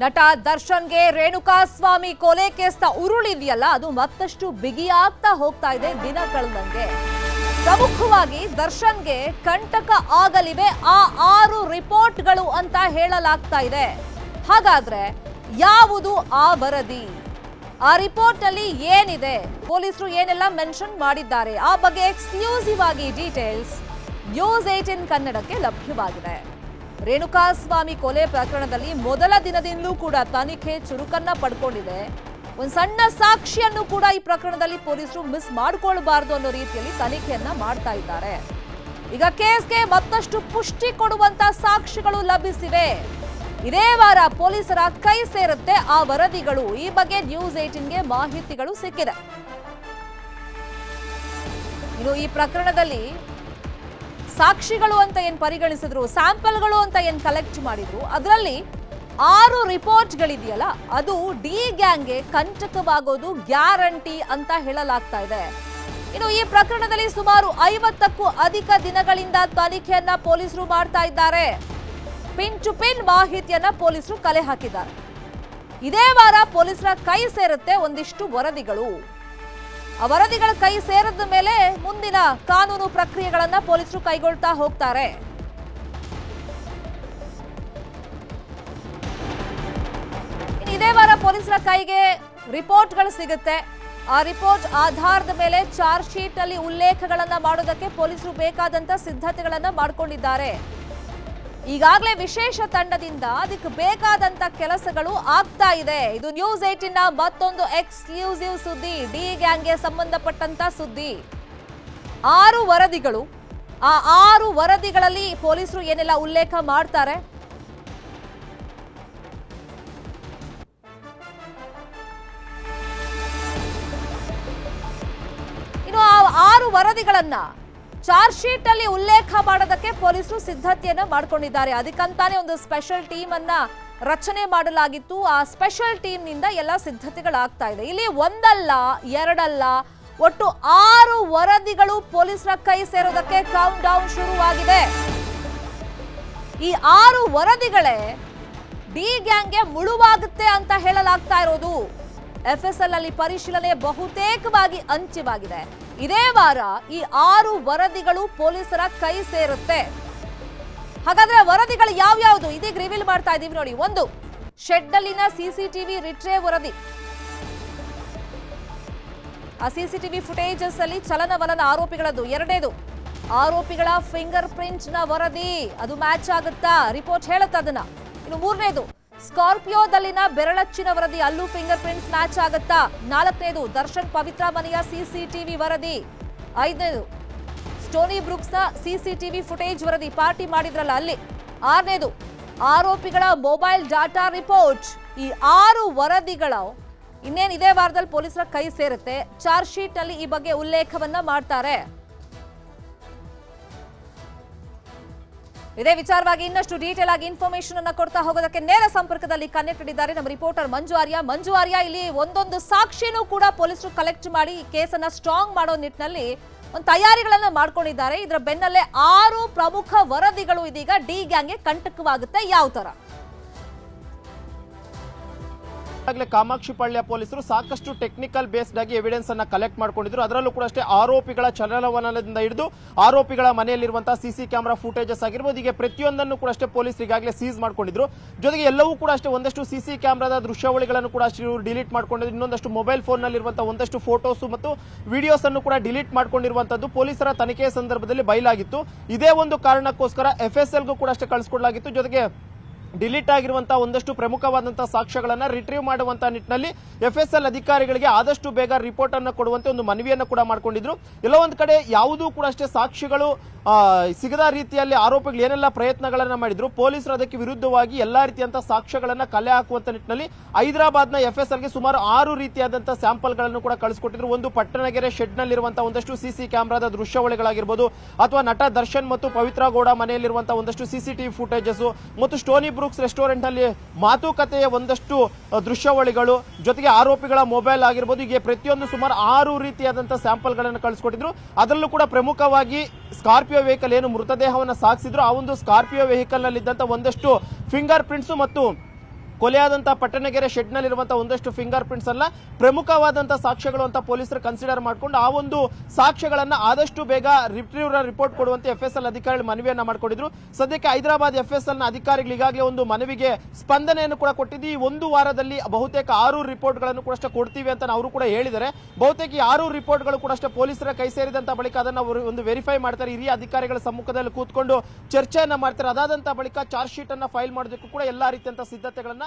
ನಟ ದರ್ಶನ್ಗೆ ರೇಣುಕಾ ಸ್ವಾಮಿ ಕೊಲೆ ಕೇಸ್ನ ಉರುಳಿದೆಯಲ್ಲ, ಅದು ಮತ್ತಷ್ಟು ಬಿಗಿಯಾಗ್ತಾ ಹೋಗ್ತಾ ಇದೆ ದಿನ ಕಳೆದಂಗೆ. ಪ್ರಮುಖವಾಗಿ ದರ್ಶನ್ಗೆ ಕಂಟಕ ಆಗಲಿವೆ, ಆ ಆರು ರಿಪೋರ್ಟ್ಗಳು ಅಂತ ಹೇಳಲಾಗ್ತಾ ಇದೆ. ಹಾಗಾದ್ರೆ ಯಾವುದು ಆ ವರದಿ? ಆ ರಿಪೋರ್ಟ್ ಅಲ್ಲಿ ಏನಿದೆ? ಪೊಲೀಸರು ಏನೆಲ್ಲ ಮೆನ್ಷನ್ ಮಾಡಿದ್ದಾರೆ? ಆ ಬಗ್ಗೆ ಎಕ್ಸ್ಕ್ಲೂಸಿವ್ ಆಗಿ ಡೀಟೇಲ್ಸ್ ನ್ಯೂಸ್ ಏಟಿನ್ ಕನ್ನಡಕ್ಕೆ ಲಭ್ಯವಾಗಿದೆ. ರೇಣುಕಾಸ್ವಾಮಿ ಕೊಲೆ ಪ್ರಕರಣದಲ್ಲಿ ಮೊದಲ ದಿನದಿಂದಲೂ ಕೂಡ ತನಿಖೆ ಚುರುಕನ್ನ ಪಡ್ಕೊಂಡಿದೆ. ಒಂದು ಸಣ್ಣ ಸಾಕ್ಷಿಯನ್ನು ಕೂಡ ಈ ಪ್ರಕರಣದಲ್ಲಿ ಪೊಲೀಸರು ಮಿಸ್ ಮಾಡಿಕೊಳ್ಬಾರ್ದು ಅನ್ನೋ ರೀತಿಯಲ್ಲಿ ತನಿಖೆಯನ್ನ ಮಾಡ್ತಾ ಇದ್ದಾರೆ. ಈಗ ಕೇಸ್ಗೆ ಮತ್ತಷ್ಟು ಪುಷ್ಟಿ ಕೊಡುವಂತ ಸಾಕ್ಷಿಗಳು ಲಭಿಸಿವೆ. ಇದೇ ವಾರ ಪೊಲೀಸರ ಕೈ ಸೇರುತ್ತೆ ಆ ವರದಿಗಳು. ಈ ಬಗ್ಗೆ ನ್ಯೂಸ್ ಏಟಿನ್ಗೆ ಮಾಹಿತಿಗಳು ಸಿಕ್ಕಿದೆ. ಇನ್ನು ಈ ಪ್ರಕರಣದಲ್ಲಿ ಸಾಕ್ಷಿಗಳು ಅಂತ ಏನು ಪರಿಗಣಿಸಿದ್ರು, ಸ್ಯಾಂಪಲ್ಗಳು ಅಂತ ಏನು ಕಲೆಕ್ಟ್ ಮಾಡಿದ್ರು, ಅದರಲ್ಲಿ ಆರು ರಿಪೋರ್ಟ್ಗಳಿದೆಯಲ್ಲ, ಅದು ಡಿ ಗ್ಯಾಂಗ್ಗೆ ಕಂಟಕವಾಗೋದು ಗ್ಯಾರಂಟಿ ಅಂತ ಹೇಳಲಾಗ್ತಾ ಇದೆ. ಇನ್ನು ಈ ಪ್ರಕರಣದಲ್ಲಿ ಸುಮಾರು ಐವತ್ತಕ್ಕೂ ಅಧಿಕ ದಿನಗಳಿಂದ ತನಿಖೆಯನ್ನ ಪೊಲೀಸರು ಮಾಡ್ತಾ ಇದ್ದಾರೆ. ಪಿನ್ ಟು ಪಿನ್ ಮಾಹಿತಿಯನ್ನ ಪೊಲೀಸರು ಕಲೆ ಹಾಕಿದ್ದಾರೆ. ಇದೇ ವಾರ ಪೊಲೀಸರ ಕೈ ಸೇರುತ್ತೆ ಒಂದಿಷ್ಟು ವರದಿಗಳು. ವರದಿಗಳ ಕೈ ಸೇರಿದ ಮೇಲೆ ಮುಂದಿನ ಕಾನೂನು ಪ್ರಕ್ರಿಯೆಗಳನ್ನ ಪೊಲೀಸರು ಕೈಗೊಳ್ತಾ ಹೋಗ್ತಾರೆ. ಇದೇ ವಾರ ಪೊಲೀಸರ ಕೈಗೆ ರಿಪೋರ್ಟ್ಗಳು ಸಿಗುತ್ತೆ. ಆ ರಿಪೋರ್ಟ್ ಆಧಾರದ ಮೇಲೆ ಚಾರ್ಜ್ ಶೀಟ್ ಅಲ್ಲಿ ಉಲ್ಲೇಖಗಳನ್ನ ಮಾಡೋದಕ್ಕೆ ಪೊಲೀಸರು ಬೇಕಾದಂತ ಸಿದ್ಧತೆಗಳನ್ನ ಮಾಡ್ಕೊಂಡಿದ್ದಾರೆ. ಈಗಾಗಲೇ ವಿಶೇಷ ತಂಡದಿಂದ ಅದಕ್ಕೆ ಬೇಕಾದಂತ ಕೆಲಸಗಳು ಆಗ್ತಾ ಇದೆ. ಇದು ನ್ಯೂಸ್ ಏಟಿನ ಮತ್ತೊಂದು ಎಕ್ಸ್ಕ್ಲೂಸಿವ್ ಸುದ್ದಿ. ಡಿ ಗ್ಯಾಂಗ್ಗೆ ಸಂಬಂಧಪಟ್ಟಂತ ಸುದ್ದಿ. ಆರು ವರದಿಗಳು. ಆ ಆರು ವರದಿಗಳಲ್ಲಿ ಪೊಲೀಸರು ಏನೆಲ್ಲ ಉಲ್ಲೇಖ ಮಾಡ್ತಾರೆ? ಇನ್ನು ಆ ಆರು ವರದಿಗಳನ್ನ ಚಾರ್ಜ್ ಶೀಟ್ ಅಲ್ಲಿ ಉಲ್ಲೇಖ ಮಾಡೋದಕ್ಕೆ ಪೊಲೀಸರು ಸಿದ್ಧತೆಯನ್ನ ಮಾಡ್ಕೊಂಡಿದ್ದಾರೆ. ಅದಕ್ಕಂತಾನೆ ಒಂದು ಸ್ಪೆಷಲ್ ಟೀಮ್ ಅನ್ನ ರಚನೆ ಮಾಡಲಾಗಿತ್ತು. ಆ ಸ್ಪೆಷಲ್ ಟೀಮ್ನಿಂದ ಎಲ್ಲ ಸಿದ್ಧತೆಗಳಾಗ್ತಾ ಇದೆ. ಇಲ್ಲಿ ಒಂದಲ್ಲ, ಎರಡಲ್ಲ, ಒಟ್ಟು ಆರು ವರದಿಗಳು ಪೊಲೀಸರ ಕೈ ಸೇರೋದಕ್ಕೆ ಕೌಂಟ್ ಡೌನ್ ಶುರುವಾಗಿದೆ. ಈ ಆರು ವರದಿಗಳೇ ಡಿ ಗ್ಯಾಂಗ್ಗೆ ಮುಳುವಾಗುತ್ತೆ ಅಂತ ಹೇಳಲಾಗ್ತಾ ಇರೋದು. ಎಫ್ ಎಸ್ ಎಲ್ ಅಲ್ಲಿ ಪರಿಶೀಲನೆ ಬಹುತೇಕವಾಗಿ ಅಂತ್ಯವಾಗಿದೆ. ಇದೇ ವಾರ ಈ ಆರು ವರದಿಗಳು ಪೊಲೀಸರ ಕೈ ಸೇರುತ್ತೆ. ಹಾಗಾದ್ರೆ ವರದಿಗಳು ಯಾವ್ಯಾವುದು? ಇದೀಗ ರಿವೀಲ್ ಮಾಡ್ತಾ ಇದೀವಿ ನೋಡಿ. ಒಂದು ಶೆಡ್ ಅಲ್ಲಿನ ಸಿಸಿಟಿವಿ ರಿಟ್ರೇ ವರದಿ. ಆ ಸಿಸಿಟಿವಿ ಫುಟೇಜಸ್ ಅಲ್ಲಿ ಚಲನವಲನ ಆರೋಪಿಗಳದ್ದು. ಎರಡೇದು ಆರೋಪಿಗಳ ಫಿಂಗರ್ ಪ್ರಿಂಟ್ನ ವರದಿ. ಅದು ಮ್ಯಾಚ್ ಆಗುತ್ತಾ? ರಿಪೋರ್ಟ್ ಹೇಳುತ್ತ ಅದನ್ನ? ಇನ್ನು ಮೂರನೇದು ಸ್ಕಾರ್ಪಿಯೋದಲ್ಲಿನ ಬೆರಳಚ್ಚಿನ ವರದಿ, ಅಲ್ಲೂ ಫಿಂಗರ್ ಪ್ರಿಂಟ್ಸ್ ಮ್ಯಾಚ್ ಆಗುತ್ತಾ? ನಾಲ್ಕನೇದು, ದರ್ಶನ್ ಪವಿತ್ರ ಮನೆಯ ಸಿಸಿಟಿವಿ ವರದಿ. ಐದನೇದು, ಸ್ಟೋನಿ ಬ್ರೂಕ್ಸ್ನ ಸಿಸಿಟಿವಿ ಫುಟೇಜ್ ವರದಿ ಪಾರ್ಟಿ ಮಾಡಿದ್ರಲ್ಲ ಅಲ್ಲಿ. ಆರನೇದು, ಆರೋಪಿಗಳ ಮೊಬೈಲ್ ಡಾಟಾ ರಿಪೋರ್ಟ್ ಈ ಆರು ವರದಿಗಳ ಇನ್ನೇನು ಇದೇ ವಾರದಲ್ಲಿ ಪೊಲೀಸರ ಕೈ ಸೇರುತ್ತೆ. ಚಾರ್ಜ್ ಶೀಟ್ ಅಲ್ಲಿ ಈ ಬಗ್ಗೆ ಉಲ್ಲೇಖವನ್ನ ಮಾಡ್ತಾರೆ. ಇದೇ ವಿಚಾರವಾಗಿ ಇನ್ನಷ್ಟು ಡೀಟೇಲ್ ಆಗಿ ಇನ್ಫಾರ್ಮೇಶನ್ ಅನ್ನ ಕೊಡ್ತಾ ಹೋಗೋದಕ್ಕೆ ನೇರ ಸಂಪರ್ಕದಲ್ಲಿ ಕನೆಕ್ಟೆಡ್ ಇದ್ದಾರೆ ನಮ್ಮ ರಿಪೋರ್ಟರ್ ಮಂಜು ಆರ್ಯ. ಮಂಜು ಆರ್ಯ, ಇಲ್ಲಿ ಒಂದೊಂದು ಸಾಕ್ಷಿನೂ ಕೂಡ ಪೊಲೀಸರು ಕಲೆಕ್ಟ್ ಮಾಡಿ ಈ ಕೇಸನ್ನ ಸ್ಟ್ರಾಂಗ್ ಮಾಡೋ ನಿಟ್ಟಿನಲ್ಲಿ ಒಂದು ತಯಾರಿಗಳನ್ನ ಮಾಡ್ಕೊಂಡಿದ್ದಾರೆ. ಇದರ ಬೆನ್ನಲ್ಲೇ ಆರು ಪ್ರಮುಖ ವರದಿಗಳು ಇದೀಗ ಡಿ ಗ್ಯಾಂಗ್ಗೆ ಕಂಟಕವಾಗುತ್ತೆ. ಯಾವ ತರ ಈಗಾಗಲೇ ಕಾಮಾಕ್ಷಿಪಾಳ್ಯ ಪೊಲೀಸರು ಸಾಕಷ್ಟು ಟೆಕ್ನಿಕಲ್ ಬೇಸ್ಡ್ ಆಗಿ ಎವಿಡೆನ್ಸ್ ಅನ್ನ ಕಲೆಕ್ಟ್ ಮಾಡ್ಕೊಂಡಿದ್ರು. ಅದರಲ್ಲೂ ಕೂಡ ಅಷ್ಟೇ ಆರೋಪಿಗಳ ಚಲನವಲನದಿಂದ ಹಿಡಿದು ಆರೋಪಿಗಳ ಮನೆಯಲ್ಲಿರುವಂತಹ ಸಿಸಿ ಕ್ಯಾಮೆರಾ ಫುಟೇಜಸ್ ಆಗಿರ್ಬೋದು, ಹೀಗೆ ಪ್ರತಿಯೊಂದನ್ನು ಕೂಡ ಅಷ್ಟೇ ಪೊಲೀಸ್ ಈಗಾಗಲೇ ಸೀಸ್ ಮಾಡ್ಕೊಂಡಿದ್ರು. ಜೊತೆಗೆ ಎಲ್ಲವೂ ಕೂಡ ಅಷ್ಟೇ ಒಂದಷ್ಟು ಸಿಸಿ ಕ್ಯಾಮೆರಾದ ದೃಶ್ಯಾವಳಿಗಳನ್ನು ಕೂಡ ಅಷ್ಟು ಡಿಲೀಟ್ ಮಾಡ್ಕೊಂಡಿದ್ರು. ಇನ್ನೊಂದಷ್ಟು ಮೊಬೈಲ್ ಫೋನ್ ನಲ್ಲಿರುವಂತಹ ಒಂದಷ್ಟು ಫೋಟೋಸ್ ಮತ್ತು ವಿಡಿಯೋಸ್ ಅನ್ನು ಕೂಡ ಡಿಲೀಟ್ ಮಾಡ್ಕೊಂಡಿರುವಂತದ್ದು ಪೊಲೀಸರ ತನಿಖೆಯ ಸಂದರ್ಭದಲ್ಲಿ ಬಯಲಾಗಿತ್ತು. ಇದೇ ಒಂದು ಕಾರಣಕ್ಕೋಸ್ಕರ ಎಫ್ಎಸ್ಎಲ್ಗೂ ಕೂಡ ಅಷ್ಟೇ ಕಳಿಸ್ಕೊಡ್ಲಾಗಿತ್ತು. ಜೊತೆಗೆ ಡಿಲೀಟ್ ಆಗಿರುವಂತಹ ಒಂದಷ್ಟು ಪ್ರಮುಖವಾದಂತಹ ಸಾಕ್ಷ್ಯಗಳನ್ನ ರಿಟ್ರೀವ್ ಮಾಡುವಂತಹ ನಿಟ್ಟಿನಲ್ಲಿ ಎಫ್ಎಸ್ಎಲ್ ಅಧಿಕಾರಿಗಳಿಗೆ ಆದಷ್ಟು ಬೇಗ ರಿಪೋರ್ಟ್ ಅನ್ನು ಕೊಡುವಂತೆ ಒಂದು ಮನವಿಯನ್ನು ಕೂಡ ಮಾಡಿಕೊಂಡಿದ್ರು. ಎಲ್ಲ ಕಡೆ ಯಾವುದೂ ಕೂಡ ಅಷ್ಟೇ ಸಾಕ್ಷಿಗಳು ಸಿಗದ ರೀತಿಯಲ್ಲಿ ಆರೋಪಿಗಳು ಏನೆಲ್ಲ ಪ್ರಯತ್ನಗಳನ್ನ ಮಾಡಿದ್ರು, ಪೊಲೀಸರು ಅದಕ್ಕೆ ವಿರುದ್ಧವಾಗಿ ಎಲ್ಲಾ ರೀತಿಯಂತಹ ಸಾಕ್ಷ್ಯಗಳನ್ನ ಕಲೆ ಹಾಕುವಂತ ನಿಟ್ಟಿನಲ್ಲಿ ಹೈದರಾಬಾದ್ನ ಎಫ್ಎಸ್ಎಲ್ಗೆ ಸುಮಾರು ಆರು ರೀತಿಯಾದಂತಹ ಸ್ಯಾಂಪಲ್ಗಳನ್ನು ಕೂಡ ಕಳಿಸಿಕೊಟ್ಟಿದ್ರು. ಒಂದು ಪಟ್ಟಣಗೆರೆ ಶೆಡ್ ನಲ್ಲಿರುವಂತಹ ಒಂದಷ್ಟು ಸಿಸಿ ಕ್ಯಾಮೆರಾದ ದೃಶ್ಯಾವಳಿಗಳಾಗಿರ್ಬೋದು, ಅಥವಾ ನಟ ದರ್ಶನ್ ಮತ್ತು ಪವಿತ್ರ ಗೌಡ ಮನೆಯಲ್ಲಿರುವಂತಹ ಒಂದಷ್ಟು ಸಿಸಿಟಿವಿ ಫುಟೇಜಸ್ ಮತ್ತು ಸ್ಟೋನಿ ಬ್ರೂಕ್ಸ್ ರೆಸ್ಟೋರೆಂಟ್ ಅಲ್ಲಿ ಮಾತುಕತೆಯ ಒಂದಷ್ಟು ದೃಶ್ಯಾವಳಿಗಳು, ಜೊತೆಗೆ ಆರೋಪಿಗಳ ಮೊಬೈಲ್ ಆಗಿರ್ಬೋದು, ಹೀಗೆ ಪ್ರತಿಯೊಂದು ಸುಮಾರು ಆರು ರೀತಿಯಾದಂತಹ ಸ್ಯಾಂಪಲ್ಗಳನ್ನು ಕಳಿಸ್ಕೊಟ್ಟಿದ್ರು. ಅದರಲ್ಲೂ ಕೂಡ ಪ್ರಮುಖವಾಗಿ ಸ್ಕಾರ್ಪಿಯೋ ವೆಹಿಕಲ್ ಏನು ಮೃತದೇಹವನ್ನು ಸಾಗಿಸಿದ್ರು ಆ ಒಂದು ಸ್ಕಾರ್ಪಿಯೋ ವೆಹಿಕಲ್ನಲ್ಲಿ ಇದ್ದಂತ ಒಂದಷ್ಟು ಫಿಂಗರ್ ಪ್ರಿಂಟ್ಸ್ ಮತ್ತು ಕೊಲೆಯಾದಂತಹ ಪಟ್ಟಣಗೆರೆ ಶೆಡ್ ನಲ್ಲಿರುವಂತಹ ಒಂದಷ್ಟು ಫಿಂಗರ್ ಪ್ರಿಂಟ್ಸ್ ಅಲ್ಲ ಪ್ರಮುಖವಾದಂತಹ ಸಾಕ್ಷ್ಯಗಳು ಅಂತ ಪೊಲೀಸರು ಕನ್ಸಿಡರ್ ಮಾಡಿಕೊಂಡು ಆ ಒಂದು ಸಾಕ್ಷ್ಯಗಳನ್ನ ಆದಷ್ಟು ಬೇಗ ರಿಟ್ರೀವರ್ ರಿಪೋರ್ಟ್ ಕೊಡುವಂತೆ ಎಫ್ ಎಸ್ ಎಲ್ ಅಧಿಕಾರಿಗಳು ಮನವಿಯನ್ನ ಮಾಡಿಕೊಂಡಿದ್ರು. ಸದ್ಯಕ್ಕೆ ಹೈದರಾಬಾದ್ ಎಫ್ ಎಸ್ ಎಲ್ನ ಅಧಿಕಾರಿಗಳು ಈಗಾಗಲೇ ಒಂದು ಮನವಿಗೆ ಸ್ಪಂದನೆಯನ್ನು ಕೂಡ ಕೊಟ್ಟಿದ್ದು. ಈ ಒಂದು ವಾರದಲ್ಲಿ ಬಹುತೇಕ ಆರು ರಿಪೋರ್ಟ್ಗಳನ್ನು ಕೂಡ ಅಷ್ಟೇ ಕೊಡ್ತೀವಿ ಅಂತ ಅವರು ಕೂಡ ಹೇಳಿದ್ದಾರೆ. ಬಹುತೇಕ ಈ ಆರು ರಿಪೋರ್ಟ್ಗಳು ಕೂಡ ಪೊಲೀಸರ ಕೈ ಸೇರಿದಂತ ಬಳಿಕ ಅದನ್ನ ಒಂದು ವೆರಿಫೈ ಮಾಡ್ತಾರೆ. ಹಿರಿಯ ಅಧಿಕಾರಿಗಳ ಸಮ್ಮುಖದಲ್ಲಿ ಕೂತ್ಕೊಂಡು ಚರ್ಚೆಯನ್ನ ಮಾಡ್ತಾರೆ. ಅದಾದಂತ ಬಳಿಕ ಚಾರ್ಜ್ ಶೀಟ್ ಅನ್ನ ಫೈಲ್ ಮಾಡೋದಕ್ಕೂ ಕೂಡ ಎಲ್ಲಾ ರೀತಿಯಂತ ಸಿದ್ಧತೆಗಳನ್ನ